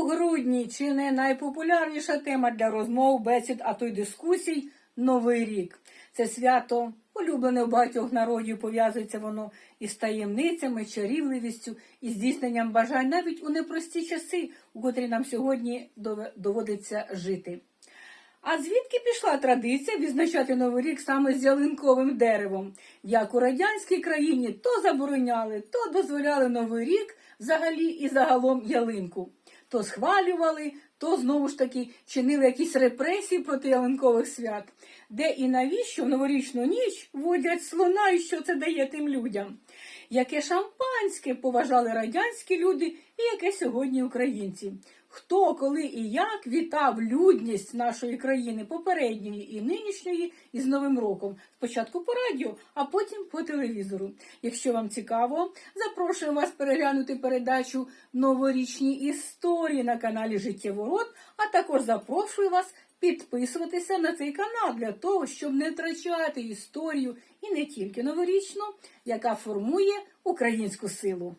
У грудні чи не найпопулярніша тема для розмов, бесід, а то й дискусій Новий рік. Це свято улюблене у багатьох народів, пов'язується воно із таємницями, чарівливістю і здійсненням бажань навіть у непрості часи, у котрі нам сьогодні доводиться жити. А звідки пішла традиція відзначати Новий рік саме з ялинковим деревом? Як у радянській країні то забороняли, то дозволяли Новий рік взагалі і загалом ялинку. То схвалювали, то знову ж таки чинили якісь репресії проти ялинкових свят. Де і навіщо в новорічну ніч водять слона і що це дає тим людям? Яке шампанське поважали радянські люди і яке сьогодні українці? Хто, коли і як вітав людність нашої країни попередньої і нинішньої із Новим роком? Спочатку по радіо, а потім по телевізору. Якщо вам цікаво, запрошую вас переглянути передачу Новорічні історії на каналі Життєворот, а також запрошую вас підписуватися на цей канал для того, щоб не втрачати історію і не тільки новорічну, яка формує українську силу.